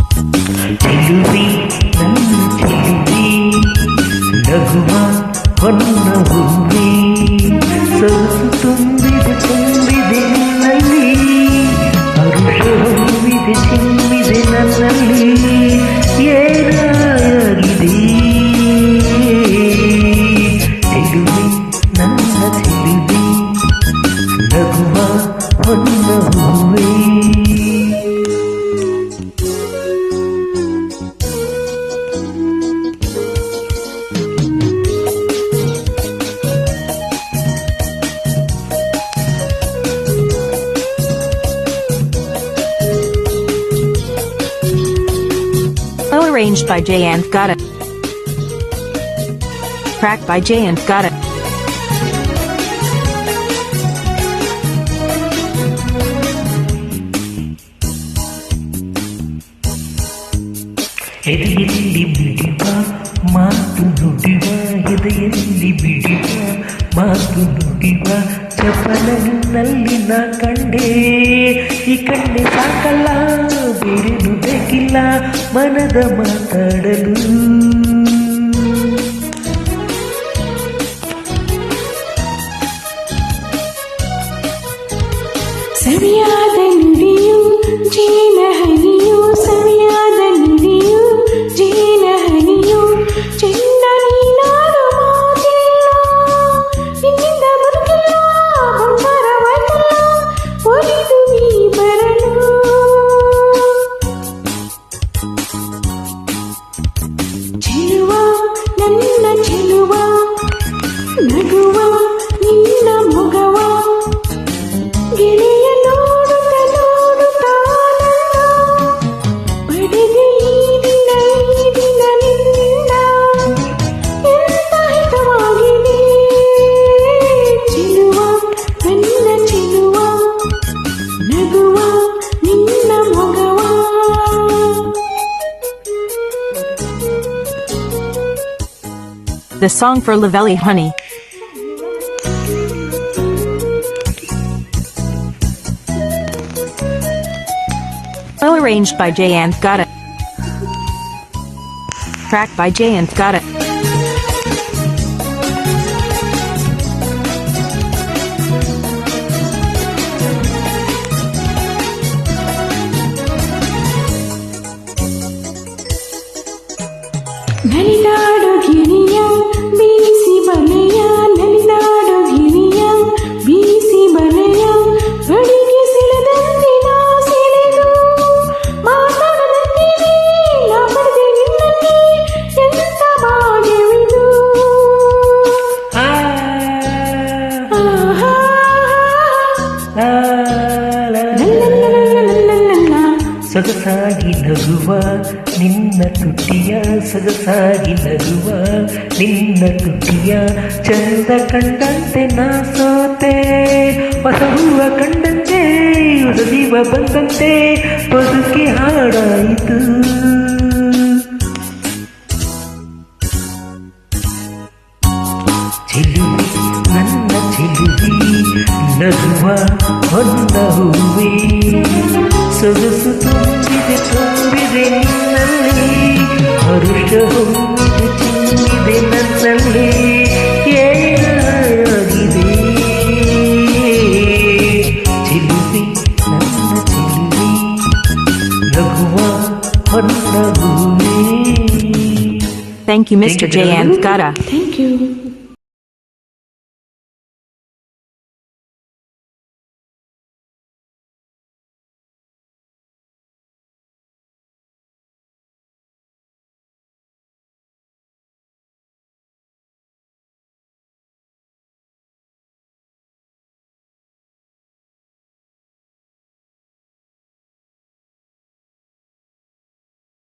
ಚೆಲುವಿ ನನ್ನ ಚೆಲುವಿ ನಗುವ ಹೊನ್ನ ಹೂವಿ ಸೊಗಸು ತುಂಬಿದೆ ತುಂಬಿದೆ ನಿನ್ನಲ್ಲಿ ಹರುಷ ಹೊಮ್ಮಿದೆ ಚಿಮ್ಮಿದೆ ನನ್ನಲ್ಲಿ ಏನಾಗಿದೆ ಚೆಲುವಿ ನನ್ನ ಚೆಲುವಿ ನಗುವ ಹೊನ್ನ ಹೂವೇ arranged by Jay and Gata. Track by Jay and Gata. ಎದೆಯಲ್ಲಿ ಬಿಡಿವ ಮಾತು ನುಡಿವ ಎದೆಯಲ್ಲಿ ಬಿಡಿವ ಮಾತು ನುಡಿವ ಚಪಲನಲ್ಲಿ ನಾ ಕಂಡೆ ಈ ಕಣ್ಣೆ ಸಾಕಲ್ಲ ಬೇರೆ ಬೇಕಿಲ್ಲ ಮನದ ಮಾತಾಡಲು ಸವಿಯಾದ ನುಡಿಯು ಜೇನ The song for Lavelli Honey. Well arranged by Jay and Gata. Track by Jay and Gata. ಸೊಗಸಾಗಿ ನಗುವ, ನಿನ್ನ ತುಟಿಯ ಸೊಗಸಾಗಿ ನಗುವ, ನಿನ್ನ ತುಟಿಯ ಚಂದ ಕಂಡಂತೆ ನಾ ಸೋತೆ ಹೊಸ ಕಂಡಂತೆ ಹೊಸ ಜೀವ ಬಂದಂತೆ, ಬದುಕಿ ಹಾಡಾಯಿತು. ಚೆಲುವಿ ನನ್ನ ಚೆಲುವಿ ನಗುವ ಹೊನ್ನ ಹೂವೇ. ಸೊಗಸು Thank you, Mr. J and Gata. Thank you.